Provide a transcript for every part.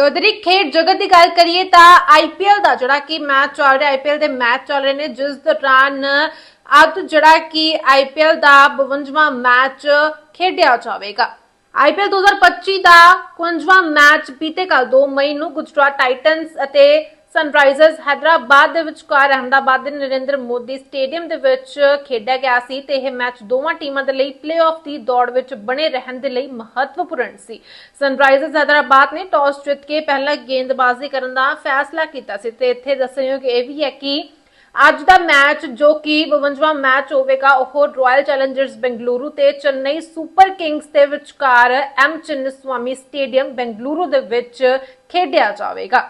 ਤੇ ਉਧਰ ਹੀ ਖੇਡ ਜਗਤ ਦੀ ਗੱਲ ਕਰੀਏ ਤਾਂ ਆਈਪੀਐਲ ਦਾ ਜਿਹੜਾ ਕਿ ਮੈਚ ਚੱਲ ਰਿਹਾ ਆਈਪੀਐਲ ਦੇ ਮੈਚ ਚੱਲ ਰਹੇ ਨੇ, ਜਿਸ ਦੌਰਾਨ ਅੱਜ ਜਿਹੜਾ ਕਿ ਆਈਪੀਐਲ ਦਾ 52ਵਾਂ ਮੈਚ ਖੇਡਿਆ ਜਾਵੇਗਾ। ਆਈਪੀਐਲ 2025 ਦਾ 51ਵਾਂ ਮੈਚ ਬੀਤੇ ਕੱਲ 2 ਮਈ ਨੂੰ ਗੁਜਰਾਤ ਟਾਈਟਨਸ ਅਤੇ ਸਨਰਾਈਜ਼ਰਸ ਹੈਦਰਾਬਾਦ ਦੇ ਵਿਚਕਾਰ ਅਹਮਦਾਬਾਦ ਦੇ ਨਰਿੰਦਰ ਮੋਦੀ ਸਟੇਡੀਅਮ ਦੇ ਵਿੱਚ ਖੇਡਿਆ ਗਿਆ ਸੀ ਤੇ ਇਹ ਮੈਚ ਦੋਵਾਂ ਟੀਮਾਂ ਦੇ ਲਈ ਪਲੇਆਫ ਦੀ ਦੌੜ ਵਿੱਚ ਬਣੇ ਰਹਿਣ ਦੇ ਲਈ ਮਹੱਤਵਪੂਰਨ ਸੀ। ਸਨਰਾਈਜ਼ਰਸ ਹੈਦਰਾਬਾਦ ਨੇ ਟਾਸ ਜਿੱਤ ਕੇ ਪਹਿਲਾਂ ਗੇਂਦਬਾਜ਼ੀ ਕਰਨ ਦਾ ਫੈਸਲਾ ਕੀਤਾ ਸੀ ਤੇ ਇੱਥੇ ਦੱਸਣਯੋਗ ਇਹ ਵੀ ਹੈ ਕਿ ਅੱਜ ਦਾ ਮੈਚ ਜੋ ਕਿ 52ਵਾਂ ਮੈਚ ਹੋਵੇਗਾ, ਉਹ ਰਾਇਲ ਚੈਲੰਜਰਸ ਬੈਂਗਲੁਰੂ ਤੇ ਚੇਨਈ ਸੁਪਰ ਕਿੰਗਸ ਦੇ ਵਿਚਕਾਰ ਐਮ ਚਿੰਨਸਵਾਮੀ ਸਟੇਡੀਅਮ ਬੈਂਗਲੁਰੂ ਦੇ ਵਿੱਚ ਖੇਡਿਆ ਜਾਵੇਗਾ।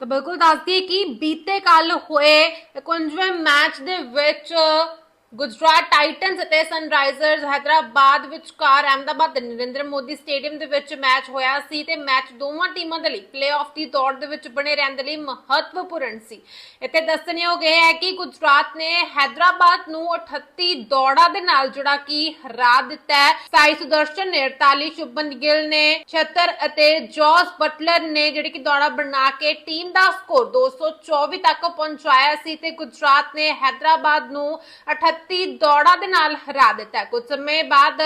ਤਾਂ ਬਿਲਕੁਲ ਦੱਸਦੀ ਕਿ ਬੀਤੇ ਕੱਲ ਹੋਏ 51ਵੇਂ ਮੈਚ ਦੇ ਵਿੱਚ ਗੁਜਰਾਤ ਟਾਈਟਨਸ ਅਤੇ ਸਨਰਾਈਜ਼ਰਸ ਹੈਦਰਾਬਾਦ ਵਿਚਕਾਰ ਅਹਿਮਦਾਬਾਦ ਨਰਿੰਦਰ ਮੋਦੀ ਸਟੇਡੀਅਮ ਦੇ ਵਿੱਚ ਮੈਚ ਹੋਇਆ ਸੀ ਤੇ ਮੈਚ ਦੋਵਾਂ ਟੀਮਾਂ ਦੇ ਲਈ ਪਲੇਆਫ ਦੀ ਦੌੜ ਦੇ ਵਿੱਚ ਬਣੇ ਰਹਿਣ ਦੇ ਲਈ ਮਹੱਤਵਪੂਰਨ ਸੀ। ਇੱਥੇ ਦੱਸਣਯੋਗ ਇਹ ਹੈ ਕਿ ਗੁਜਰਾਤ ਨੇ ਹੈਦਰਾਬਾਦ ਨੂੰ 38 ਦੌੜਾਂ ਦੇ ਨਾਲ ਜਿਹੜਾ ਕਿ ਹਰਾ ਦਿੱਤਾ ਹੈ। ਸਾਈ ਸੁਦਰਸ਼ਨ ਨੇ 48 ਸ਼ੁਭਨ ਗਿੱਲ ਨੇ 76 ਅਤੇ ਜੋਸ ਬਟਲਰ ਨੇ ਜਿਹੜੀ ਕਿ ਦੌੜਾ ਬਣਾ ਕੇ ਟੀਮ ਦਾ ਸਕੋਰ 224 ਤੱਕ ਪਹੁੰਚਾਇਆ ਸੀ ਤੇ ਗੁਜਰਾਤ ਨੇ ਹੈਦਰਾਬਾਦ ਨੂੰ 38 ਦੌੜਾਂ ਦੇ ਨਾਲ ਹਰਾ ਦਿੱਤਾ ਕੁਝ ਸਮੇਂ ਬਾਅਦ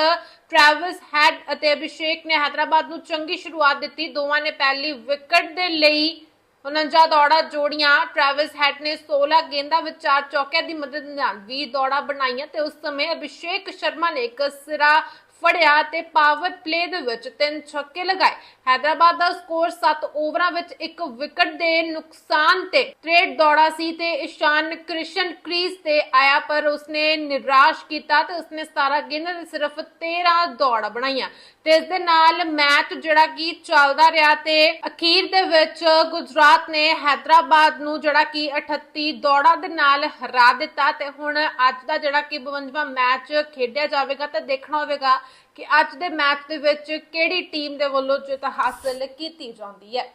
ਟ੍ਰੈਵਿਸ ਹੈਡ ਅਤੇ ਅਭਿਸ਼ੇਕ ਨੇ ਹੈਦਰਾਬਾਦ ਨੂੰ ਚੰਗੀ ਸ਼ੁਰੂਆਤ ਦਿੱਤੀ। ਦੋਵਾਂ ਨੇ ਪਹਿਲੀ ਵਿਕਟ ਦੇ ਲਈ 49 ਦੌੜਾਂ ਜੋੜੀਆਂ। ਟ੍ਰੈਵਿਸ ਹੈਡ ਨੇ 16 ਗੇਂਦਾਂ ਵਿੱਚ ਚਾਰ ਚੌਕਿਆਂ ਦੀ ਮਦਦ ਨਾਲ 20 ਦੌੜਾਂ ਬਣਾਈਆਂ ਤੇ ਉਸ ਸਮੇਂ ਅਭਿਸ਼ੇਕ ਸ਼ਰਮਾ ਨੇ ਇੱਕ ਸਿਰਾ ਫੜਿਆ ਤੇ ਪਾਵਰ ਪਲੇ ਦੇ ਵਿੱਚ ਤਿੰਨ ਛੱਕੇ ਲਗਾਏ। ਹੈਦਰਾਬਾਦ ਦਾ ਸਕੋਰ 7 ਓਵਰਾਂ ਵਿੱਚ ਇੱਕ ਵਿਕਟ ਦੇ ਨੁਕਸਾਨ ਤੇ 63 ਦੌੜਾਂ ਸੀ ਤੇ ਇਸ਼ਾਨ ਕ੍ਰਿਸ਼ਨ ਕ੍ਰੀਜ਼ ਤੇ ਆਇਆ, ਪਰ ਉਸਨੇ ਨਿਰਾਸ਼ ਕੀਤਾ ਤੇ ਉਸਨੇ 17 ਗੇਂਦਾਂ ਦੇ ਸਿਰਫ 13 ਦੌੜਾਂ ਬਣਾਈਆਂ। ਤੇ ਇਸ ਦੇ ਨਾਲ ਮੈਚ ਜਿਹੜਾ ਕਿ ਚੱਲਦਾ ਰਿਹਾ ਤੇ ਅਖੀਰ ਦੇ ਵਿੱਚ ਗੁਜਰਾਤ ਨੇ ਹੈਦਰਾਬਾਦ ਨੂੰ ਜਿਹੜਾ ਕਿ 38 ਦੌੜਾਂ ਦੇ ਨਾਲ ਹਰਾ ਦਿੱਤਾ ਤੇ ਹੁਣ ਅੱਜ ਦਾ ਜਿਹੜਾ ਕਿ 52ਵਾਂ ਮੈਚ ਖੇਡਿਆ ਜਾਵੇਗਾ ਤਾਂ ਦੇਖਣਾ ਹੋਵੇਗਾ ਕਿ ਅੱਜ ਦੇ ਮੈਚ ਦੇ ਵਿੱਚ ਕਿਹੜੀ ਟੀਮ ਦੇ ਵੱਲੋਂ ਜਿੱਤ ਹਾਸਲ ਕੀਤੀ ਜਾਂਦੀ ਹੈ।